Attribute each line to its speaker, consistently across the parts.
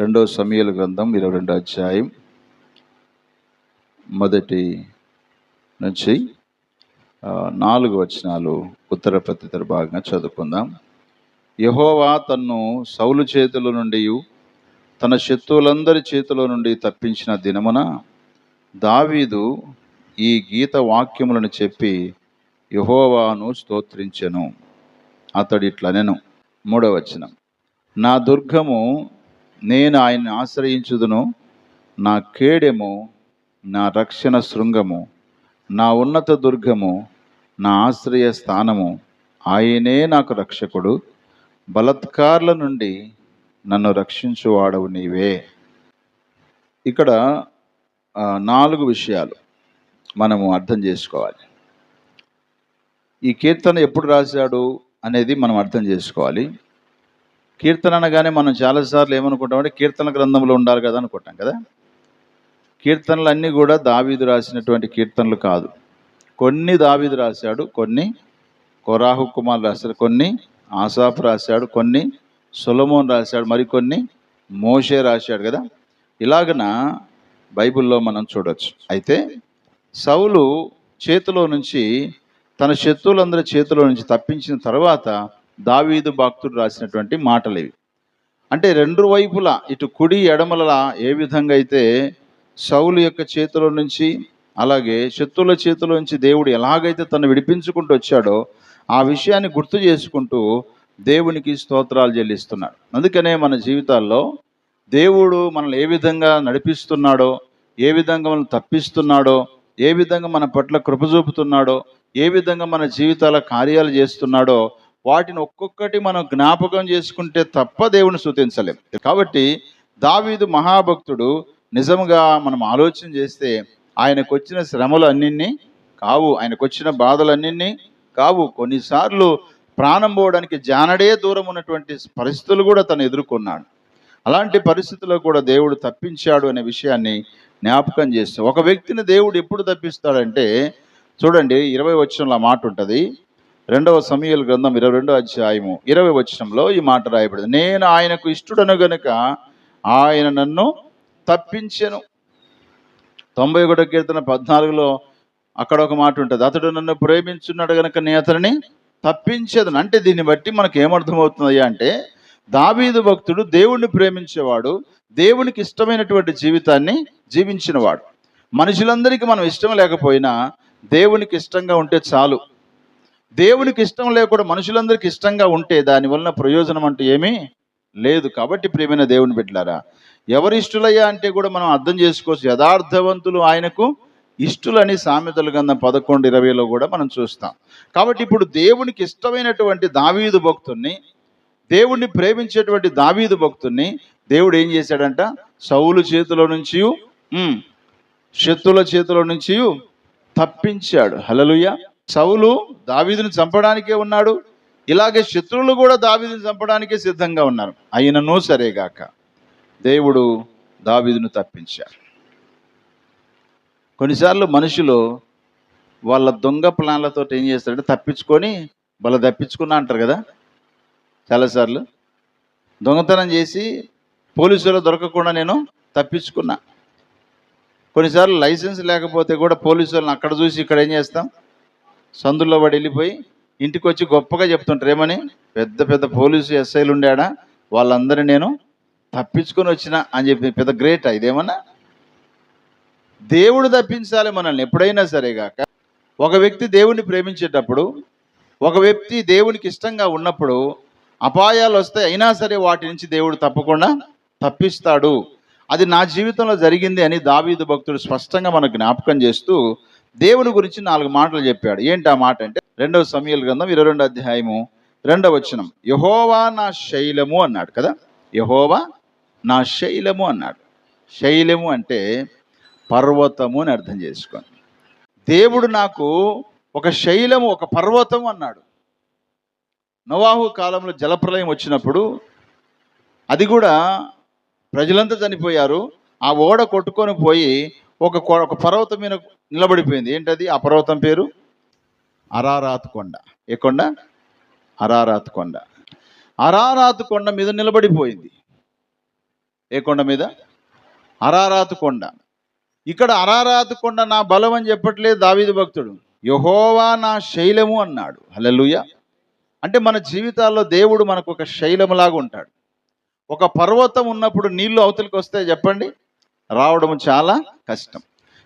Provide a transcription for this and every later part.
Speaker 1: రెండో సమయల గ్రంథం ఇరవై రెండో అధ్యాయం మొదటి నుంచి నాలుగు వచనాలు ఉత్తర ప్రత్యుత్తర భాగంగా చదువుకుందాం. యహోవా తన్ను సౌలు చేతుల నుండి తన శత్రువులందరి చేతిలో నుండి తప్పించిన దినమున దావీదు ఈ గీత వాక్యములను చెప్పి యహోవాను స్తోత్రించెను. అతడు ఇట్లనెను మూడవ వచనం. నా దుర్గము నేను ఆయన్ని ఆశ్రయించుదును. నా కేడెము నా రక్షణ శృంగము నా ఉన్నత దుర్గము నా ఆశ్రయ స్థానము ఆయనే నాకు రక్షకుడు. బలత్కారుల నుండి నన్ను రక్షించువాడవు నీవే. ఇక్కడ నాలుగు విషయాలు మనము అర్థం చేసుకోవాలి. ఈ కీర్తన ఎప్పుడు రాశాడు అనేది మనం అర్థం చేసుకోవాలి. కీర్తన అనగానే మనం చాలాసార్లు ఏమనుకుంటామంటే కీర్తన గ్రంథంలో ఉండాలి కదా అనుకుంటాం కదా? కీర్తనలు అన్నీ కూడా దావీదు రాసినటువంటి కీర్తనలు కాదు. కొన్ని దావీదు రాశాడు కొన్ని కొరాహు కుమార్ రాశాడు కొన్ని ఆసాఫ్ రాశాడు కొన్ని సులమోన్ రాశాడు మరికొన్ని మోషే రాశాడు కదా? ఇలాగన బైబిల్లో మనం చూడవచ్చు అయితే సౌలు చేతిలో నుంచి తన శత్రువులందరి చేతిలో నుంచి తప్పించిన తర్వాత దావీదు భక్తుడు రాసినటువంటి మాటలు ఇవి అంటే రెండు వైపులా ఇటు కుడి ఎడమల ఏ విధంగా అయితే సౌలు యొక్క చేతిలో నుంచి అలాగే శత్రువుల చేతిలో నుంచి దేవుడు ఎలాగైతే తను విడిపించుకుంటూ వచ్చాడో ఆ విషయాన్ని గుర్తు చేసుకుంటూ దేవునికి స్తోత్రాలు చెల్లిస్తున్నాడు. అందుకనే మన జీవితాల్లో దేవుడు మనల్ని ఏ విధంగా నడిపిస్తున్నాడో ఏ విధంగా మనల్ని తప్పిస్తున్నాడో ఏ విధంగా మన పట్ల కృప చూపుతున్నాడో ఏ విధంగా మన జీవితాల కార్యాలు చేస్తున్నాడో వాటిని ఒక్కొక్కటి మనం జ్ఞాపకం చేసుకుంటే తప్ప దేవుని స్థుతించలేం కాబట్టి దావీదు మహాభక్తుడు నిజంగా మనం ఆలోచన చేస్తే ఆయనకు వచ్చిన శ్రమలు అన్నింటినీ కావు ఆయనకు వచ్చిన బాధలు అన్నింటినీ కావు. కొన్నిసార్లు ప్రాణం పోవడానికి జానడే దూరం ఉన్నటువంటి పరిస్థితులు కూడా తను ఎదుర్కొన్నాడు. అలాంటి పరిస్థితుల్లో కూడా దేవుడు తప్పించాడు అనే విషయాన్ని జ్ఞాపకం చేస్తాం ఒక వ్యక్తిని దేవుడు ఎప్పుడు తప్పిస్తాడంటే చూడండి ఇరవై వచ్చిన మాట ఉంటుంది రెండవ సమయల గ్రంథం ఇరవై రెండో అధ్యాయము ఇరవై వచనంలో ఈ మాట రాయబడింది. నేను ఆయనకు ఇష్టడను గనుక ఆయన నన్ను తప్పించెను. తొంభై ఒకటో కీర్తన పద్నాలుగులో అక్కడ ఒక మాట ఉంటుంది. అతడు నన్ను ప్రేమించున్నాడు గనుక నేను అతనిని తప్పించదు అంటే దీన్ని బట్టి మనకు ఏమర్థమవుతుంది అంటే దావీదు భక్తుడు దేవుణ్ణి ప్రేమించేవాడు దేవునికి ఇష్టమైనటువంటి జీవితాన్ని జీవించినవాడు. మనుషులందరికీ మనం ఇష్టం లేకపోయినా దేవునికి ఇష్టంగా ఉంటే చాలు. దేవునికి ఇష్టం లేకుండా మనుషులందరికీ ఇష్టంగా ఉంటే దాని వలన ప్రయోజనం అంటూ ఏమీ లేదు. కాబట్టి ప్రేమైన దేవుని బిడ్డలారా ఎవరు ఇష్టలయ్యా అంటే కూడా మనం అర్థం చేసుకోవచ్చు. యథార్థవంతులు ఆయనకు ఇష్టలని సామెతల గంధం పదకొండు ఇరవైలో కూడా మనం చూస్తాం. కాబట్టి ఇప్పుడు దేవునికి ఇష్టమైనటువంటి దావీదు భక్తుణ్ణి దేవుణ్ణి ప్రేమించేటువంటి దావీదు భక్తుణ్ణి దేవుడు ఏం చేశాడంట? సౌలు చేతిలో నుంచి శత్రుల చేతిలో నుంచి తప్పించాడు. హలలుయ సౌలు దావీదును చంపడానికే ఉన్నాడు. ఇలాగే శత్రువులు కూడా దావీదును చంపడానికే సిద్ధంగా ఉన్నారు. అయినను సరేగాక. దేవుడు దావీదును తప్పించారు కొన్నిసార్లు మనుషులు వాళ్ళ దొంగ ప్లాన్లతో ఏం చేస్తారంటే తప్పించుకొని వాళ్ళ తప్పించుకున్నా అంటారు కదా? చాలాసార్లు. దొంగతనం చేసి పోలీసులు దొరకకుండా నేను తప్పించుకున్నా. కొన్నిసార్లు లైసెన్స్ లేకపోతే కూడా పోలీసు వాళ్ళని అక్కడ చూసి ఇక్కడ ఏం చేస్తాం? సందుల్లో వాడు వెళ్ళిపోయి ఇంటికి వచ్చి గొప్పగా చెప్తుంటారు. ఏమని? పెద్ద పెద్ద పోలీసు ఎస్ఐలు ఉండాడా? వాళ్ళందరినీ నేను తప్పించుకొని వచ్చిన అని చెప్పి పెద్ద గ్రేట్ ఇదేమన్నా? దేవుడు తప్పించాలి మనల్ని ఎప్పుడైనా సరేగాక ఒక వ్యక్తి దేవుణ్ణి ప్రేమించేటప్పుడు ఒక వ్యక్తి దేవునికి ఇష్టంగా ఉన్నప్పుడు అపాయాలు వస్తాయి. అయినా సరే వాటి నుంచి దేవుడు తప్పకుండా తప్పిస్తాడు. అది నా జీవితంలో జరిగింది అని దావీదు భక్తుడు స్పష్టంగా మనకు జ్ఞాపకం చేస్తూ దేవుని గురించి నాలుగు మాటలు చెప్పాడు. ఏంటి ఆ మాట అంటే రెండవ సమయాల గ్రంథం ఇరవై రెండు అధ్యాయము రెండవ వచనం. యహోవా నా శైలము అన్నాడు కదా? యహోవా నా శైలము అన్నాడు. శైలము అంటే పర్వతము అని అర్థం చేసుకోండి. దేవుడు నాకు ఒక శైలము ఒక పర్వతం అన్నాడు. నవాహు కాలంలో జలప్రలయం వచ్చినప్పుడు అది కూడా ప్రజలంతా చనిపోయారు. ఆ ఓడ కొట్టుకొని పోయి ఒక కొ- ఒక పర్వతం మీద నిలబడిపోయింది. ఏంటది? ఆ పర్వతం పేరు? అరారాత్ కొండ. ఏ కొండ? అరారాత్ కొండ. అరారాత్ కొండ మీద నిలబడిపోయింది. ఏ కొండ మీద? అరారాత్ కొండ. ఇక్కడ అరారాత్ కొండ నా బలం అని చెప్పట్లేదు దావీదు భక్తుడు. యహోవా నా శైలము అన్నాడు. హలలుయ అంటే మన జీవితాల్లో దేవుడు మనకు ఒక శైలములాగా ఉంటాడు. ఒక పర్వతం ఉన్నప్పుడు నీళ్ళు అవతలికి వస్తే చెప్పండి. రావడం చాలా కష్టం.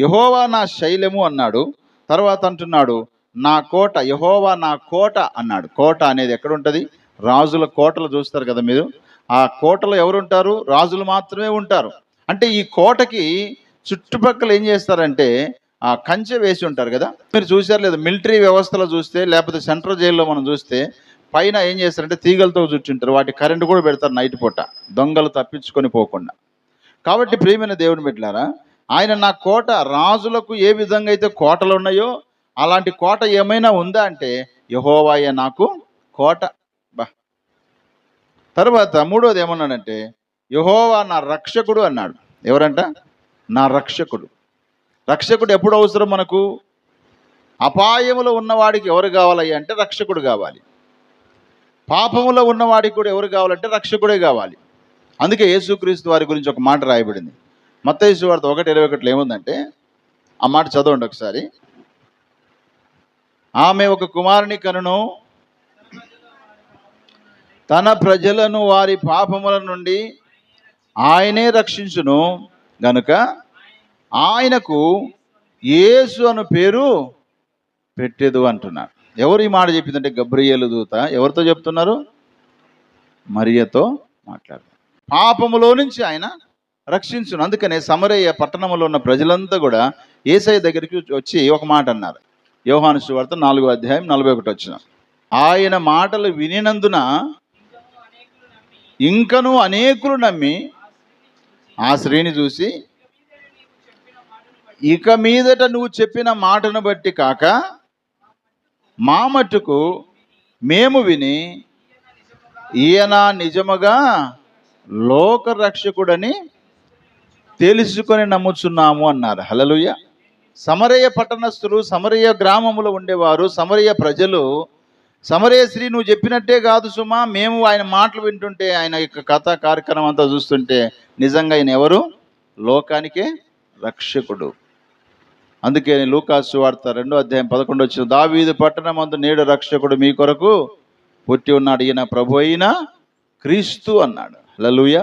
Speaker 1: యహోవా నా శైలము అన్నాడు. తర్వాత అంటున్నాడు నా కోట యహోవా నా కోట అన్నాడు. కోట అనేది ఎక్కడుంటుంది? రాజుల కోటలు చూస్తారు కదా మీరు. ఆ కోటలో ఎవరుంటారు? రాజులు మాత్రమే ఉంటారు. అంటే ఈ కోటకి చుట్టుపక్కల ఏం చేస్తారంటే ఆ కంచె వేసి ఉంటారు కదా. మీరు చూసారు లేదా? మిలిటరీ వ్యవస్థలో చూస్తే లేకపోతే సెంట్రల్ జైల్లో మనం చూస్తే పైన ఏం చేస్తారంటే తీగలతో చుట్టుంటారు. వాటి కరెంట్ కూడా పెడతారు నైట్ పూట. దొంగలు తప్పించుకొని పోకుండా. కాబట్టి ప్రియమైన దేవుని బిడ్డలారా ఆయన నా కోట రాజులకు ఏ విధంగా అయితే కోటలు ఉన్నాయో అలాంటి కోట ఏమైనా ఉందా అంటే యహోవాయ నాకు కోట. బా. తర్వాత మూడోది ఏమన్నాడంటే యహోవా నా రక్షకుడు అన్నాడు. ఎవరంట? నా రక్షకుడు. రక్షకుడు ఎప్పుడు అవసరం మనకు? అపాయములో ఉన్నవాడికి ఎవరు కావాలి అంటే రక్షకుడు కావాలి. పాపములో ఉన్నవాడికి కూడా ఎవరు కావాలంటే రక్షకుడే కావాలి. అందుకే యేసుక్రీస్తు వారి గురించి ఒక మాట రాయబడింది. మత్తయి వార్త ఒకటి ఇరవై ఒకటిలో ఏముందంటే ఆ మాట చదవండి ఒకసారి. ఆమె ఒక కుమారుని కనును తన ప్రజలను వారి పాపముల నుండి ఆయనే రక్షించును. గనుక ఆయనకు యేసు అను పేరు పెట్టేదు అంటున్నాడు ఎవరు ఈ మాట చెప్పిందంటే గబ్రియలు దూత? ఎవరితో చెప్తున్నారు? మరియతో మాట్లాడు పాపములో నుంచి ఆయన రక్షించును. అందుకనే సమరయ్య పట్టణంలో ఉన్న ప్రజలంతా కూడా ఏసఐ దగ్గరికి వచ్చి ఒక మాట అన్నారు. యోహాను సువార్త నాలుగో అధ్యాయం నలభై ఒకటి వచ్చిన. ఆయన మాటలు వినినందున ఇంకను అనేకులు నమ్మి ఆ శ్రీని చూసి ఇక మీదట నువ్వు చెప్పిన మాటను బట్టి కాక మా మట్టుకు మేము విని ఈయన నిజముగా లోక రక్షకుడని తెలుసుకొని నమ్ముచున్నాము అన్నారు. హలలుయ సమరయ్య పట్టణస్థులు సమరయ్య గ్రామంలో ఉండేవారు సమరయ్య ప్రజలు సమరయ్య శ్రీ నువ్వు చెప్పినట్టే కాదు సుమా మేము ఆయన మాటలు వింటుంటే ఆయన యొక్క కథ కార్యక్రమం అంతా చూస్తుంటే నిజంగా ఆయన ఎవరు? లోకానికే రక్షకుడు. అందుకే లూకాసు వార్త రెండో అధ్యాయం పదకొండు వచ్చిన దావీదు పట్టణమందు నేడు రక్షకుడు మీ కొరకు పుట్టి ఉన్నాడు. ఈయన ప్రభు అయిన క్రీస్తు అన్నాడు. లలుయ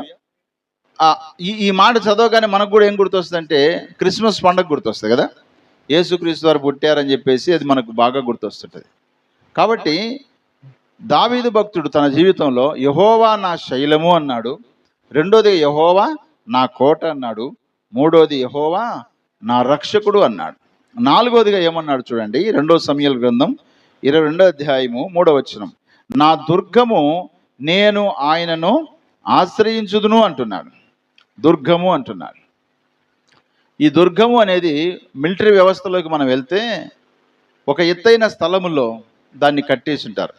Speaker 1: ఈ ఈ మాట చదవగానే మనకు కూడా ఏం గుర్తొస్తుందంటే క్రిస్మస్ పండుగ గుర్తొస్తుంది కదా? యేసుక్రీస్తు వారు పుట్టారని చెప్పేసి అది మనకు బాగా గుర్తొస్తుంటుంది. కాబట్టి దావీదు భక్తుడు తన జీవితంలో యహోవా నా శైలము అన్నాడు రెండోది యహోవా నా కోట అన్నాడు మూడోది యహోవా నా రక్షకుడు అన్నాడు. నాలుగోదిగా ఏమన్నాడు చూడండి రెండో సమయాల గ్రంథం ఇరవై రెండో అధ్యాయము మూడో వచనం. నా దుర్గము నేను ఆయనను ఆశ్రయించుదును అంటున్నాడు. దుర్గము అంటున్నాడు. ఈ దుర్గము అనేది మిలిటరీ వ్యవస్థలోకి మనం వెళ్తే ఒక ఎత్తైన స్థలములో దాన్ని కట్టేసి ఉంటారు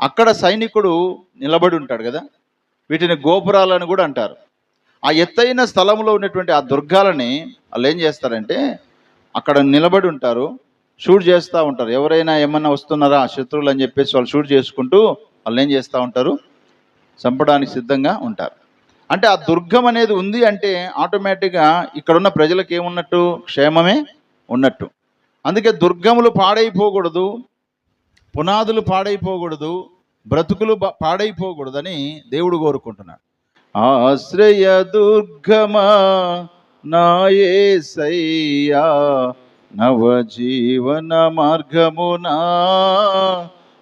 Speaker 1: అక్కడ సైనికుడు నిలబడి ఉంటాడు కదా? వీటిని గోపురాలని కూడా అంటారు. ఆ ఎత్తైన స్థలంలో ఉన్నటువంటి ఆ దుర్గాలని వాళ్ళు ఏం చేస్తారంటే అక్కడ నిలబడి ఉంటారు షూట్ చేస్తూ ఉంటారు. ఎవరైనా ఏమన్నా వస్తున్నారా శత్రువులు అని చెప్పేసి వాళ్ళు షూట్ చేసుకుంటూ వాళ్ళు ఏం చేస్తూ ఉంటారు? చంపడానికి సిద్ధంగా ఉంటారు. అంటే ఆ దుర్గం అనేది ఉంది అంటే ఆటోమేటిక్గా ఇక్కడున్న ప్రజలకు ఏమున్నట్టు? క్షేమమే ఉన్నట్టు. అందుకే దుర్గములు పాడైపోకూడదు పునాదులు పాడైపోకూడదు బ్రతుకులు పాడైపోకూడదని దేవుడు కోరుకుంటున్నాడు. ఆశ్రయ దుర్గమా నాయసయ్యా నవజీవన మార్గమునా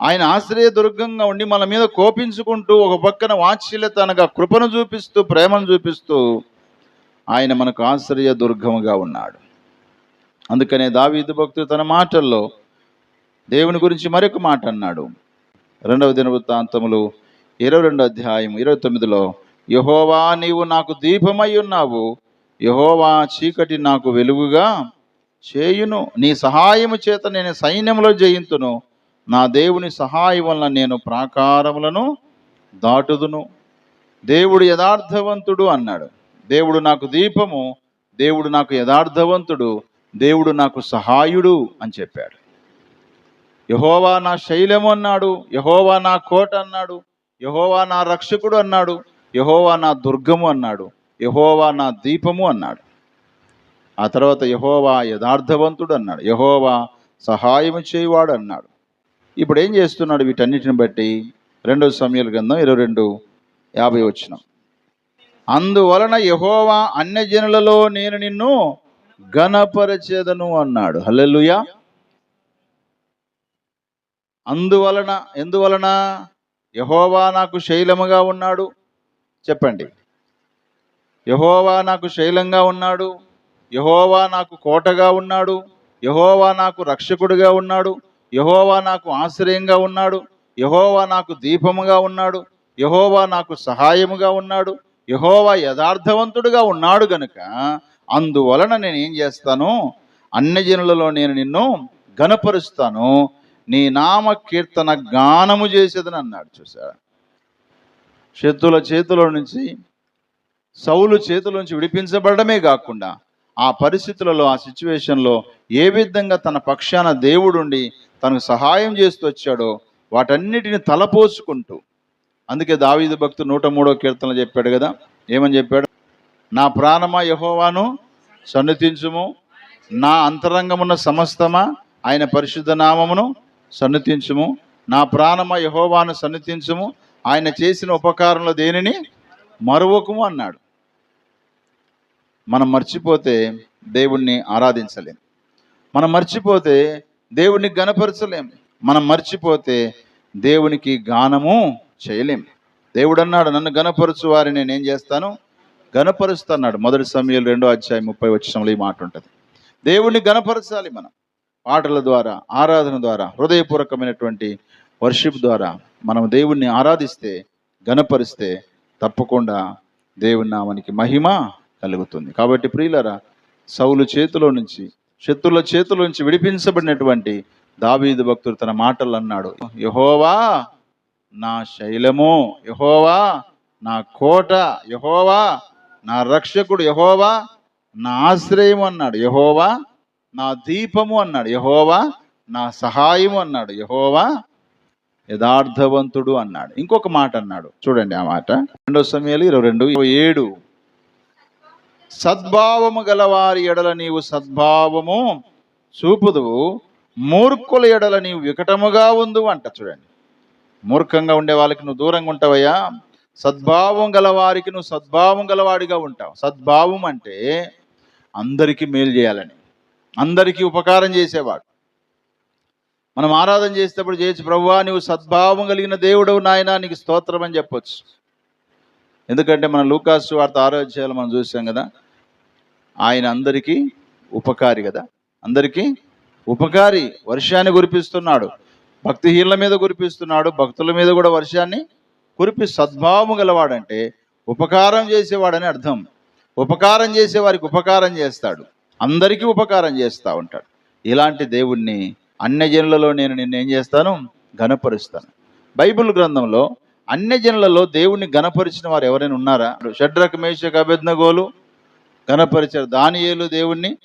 Speaker 1: ఆయన ఆశ్రయ దుర్గంగా ఉండి మన మీద కోపించుకుంటూ ఒక పక్కన వాత్సల్యత అనగా కృపను చూపిస్తూ ప్రేమను చూపిస్తూ ఆయన మనకు ఆశ్రయ దుర్గముగా ఉన్నాడు. అందుకనే దావీదు భక్తుడు తన మాటల్లో దేవుని గురించి మరొక మాట అన్నాడు. రెండవ దినవృత్తాంతములు ఇరవై రెండో అధ్యాయం ఇరవై తొమ్మిదిలో యహోవా నీవు నాకు దీపమై ఉన్నావు యహోవా చీకటి నాకు వెలుగుగా చేయును నీ సహాయము చేత నేను సైన్యంలో జయింతును నా దేవుని సహాయం వలన నేను ప్రాకారములను దాటుదును. దేవుడు యథార్థవంతుడు అన్నాడు. దేవుడు నాకు దీపము దేవుడు నాకు యథార్థవంతుడు దేవుడు నాకు సహాయుడు అని చెప్పాడు. యహోవా నా శైలము అన్నాడు యహోవా నా కోట అన్నాడు యహోవా నా రక్షకుడు అన్నాడు యహోవా నా దుర్గము అన్నాడు యహోవా నా దీపము అన్నాడు. ఆ తర్వాత యహోవా యథార్థవంతుడు అన్నాడు యహోవా సహాయము చేయువాడు అన్నాడు. ఇప్పుడు ఏం చేస్తున్నాడు వీటన్నిటిని బట్టి? రెండో సమయాల గ్రంథం ఇరవై రెండు యాభై వచ్చిన అందువలన యహోవా అన్యజనులలో నేను నిన్ను ఘనపరచేదను అన్నాడు. హల్లెలూయా. అందువలన ఎందువలన? యహోవా నాకు శైలముగా ఉన్నాడు. చెప్పండి. యహోవా నాకు శైలంగా ఉన్నాడు. యహోవా నాకు కోటగా ఉన్నాడు. యహోవా నాకు రక్షకుడిగా ఉన్నాడు. యహోవా నాకు ఆశ్రయంగా ఉన్నాడు. యహోవా నాకు దీపముగా ఉన్నాడు. యహోవా నాకు సహాయముగా ఉన్నాడు. యహోవా యథార్థవంతుడుగా ఉన్నాడు గనుక అందువలన నేను ఏం చేస్తాను? అన్యజనులలో నేను నిన్ను గనపరుస్తాను నీ నామ కీర్తన గానము చేసేదని అన్నాడు. చూసా శత్రుల చేతిలో నుంచి సౌలు చేతుల నుంచి విడిపించబడమే కాకుండా ఆ పరిస్థితులలో ఆ సిచ్యువేషన్లో ఏ విధంగా తన పక్షాన దేవుడుండి తనకు సహాయం చేస్తూ వచ్చాడో వాటన్నిటిని తలపోసుకుంటూ. అందుకే దావీదు భక్తు నూట మూడో కీర్తనలు చెప్పాడు కదా ఏమని చెప్పాడు? నా ప్రాణమా యహోవాను సన్నతించుము. నా అంతరంగమున్న సమస్తమా ఆయన పరిశుద్ధ నామమును సన్నతించుము. నా ప్రాణమ యహోవాను సన్నతించుము. ఆయన చేసిన ఉపకారంలో దేనిని? మరువకుము అన్నాడు. మనం మర్చిపోతే దేవుణ్ణి ఆరాధించలేం. మనం మర్చిపోతే దేవుణ్ణి గనపరచలేం మనం మర్చిపోతే దేవునికి గానము చేయలేం. దేవుడు అన్నాడు నన్ను గనపరచు వారిని నేనేం చేస్తాను? గనపరుస్తున్నాడు మొదటి సమయంలో రెండో అధ్యాయం ముప్పై వచ్చినంలో ఈ మాట ఉంటుంది. దేవుణ్ణి గనపరచాలి మనం. పాటల ద్వారా ఆరాధన ద్వారా హృదయపూర్వకమైనటువంటి వర్షిప్ ద్వారా మనం దేవుణ్ణి ఆరాధిస్తే గనపరిస్తే తప్పకుండా దేవుని నామానికి మహిమ కలుగుతుంది. కాబట్టి ప్రియులరా సౌలు చేతిలో నుంచి శత్రుల చేతుల నుంచి విడిపించబడినటువంటి దావీదు భక్తుడు తన మాటలు అన్నాడు యహోవా నా శైలము యహోవా నా కోట యహోవా నా రక్షకుడు యహోవా నా ఆశ్రయం అన్నాడు యహోవా నా దీపము అన్నాడు యహోవా నా సహాయము అన్నాడు యహోవా యథార్థవంతుడు అన్నాడు. ఇంకొక మాట అన్నాడు చూడండి ఆ మాట. రెండో సమయాలు ఇరవై రెండు ఇరవై ఏడు. సద్భావము గలవారి ఎడల నీవు సద్భావము చూపుదువు మూర్ఖుల ఎడల నీవు వికటముగా ఉందు అంట చూడండి. మూర్ఖంగా ఉండే వాళ్ళకి నువ్వు దూరంగా ఉంటావయ్యా. సద్భావం గలవారికి నువ్వు సద్భావం గలవాడిగా ఉంటావు. సద్భావం అంటే అందరికీ మేలు చేయాలని అందరికీ ఉపకారం చేసేవాడు. మనం ఆరాధన చేసేటప్పుడు చేసి ప్రభువా నువ్వు సద్భావం కలిగిన దేవుడవు నాయన నీకు స్తోత్రం అని చెప్పొచ్చు. ఎందుకంటే మన లూకాసు వార్త ఆరోగ్యాలు మనం చూసాం కదా ఆయన అందరికీ ఉపకారి కదా. అందరికీ ఉపకారి వర్షాన్ని కురిపిస్తున్నాడు. భక్తిహీనుల మీద కురిపిస్తున్నాడు. భక్తుల మీద కూడా వర్షాన్ని కురిపి సద్భావము గలవాడంటే ఉపకారం చేసేవాడని అర్థం. ఉపకారం చేసే వారికి ఉపకారం చేస్తాడు. అందరికీ ఉపకారం చేస్తూ ఉంటాడు. ఇలాంటి దేవుణ్ణి అన్యజనులలో నేను నిన్ను ఏం చేస్తాను? ఘనపరుస్తాను. బైబిల్ గ్రంథంలో అన్యజనులలో దేవుణ్ణి ఘనపరిచిన వారు ఎవరైనా ఉన్నారా? షడ్రకమేష మేషక్ అభెజ్ఞగోలు ఘనపరిచారు. దానియేలు దేవుణ్ణి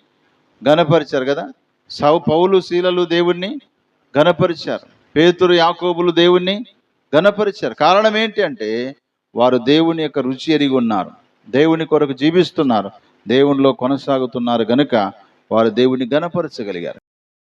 Speaker 1: ఘనపరిచారు కదా? సౌ పౌలు శీలలు దేవుణ్ణి ఘనపరిచారు. పేతురు యాకోబులు దేవుణ్ణి ఘనపరిచారు. కారణం ఏంటి అంటే వారు దేవుని యొక్క రుచి ఎరిగి ఉన్నారు. దేవుని కొరకు జీవిస్తున్నారు. దేవునిలో కొనసాగుతున్నారు గనుక వారు దేవుని గణపరచగలిగారు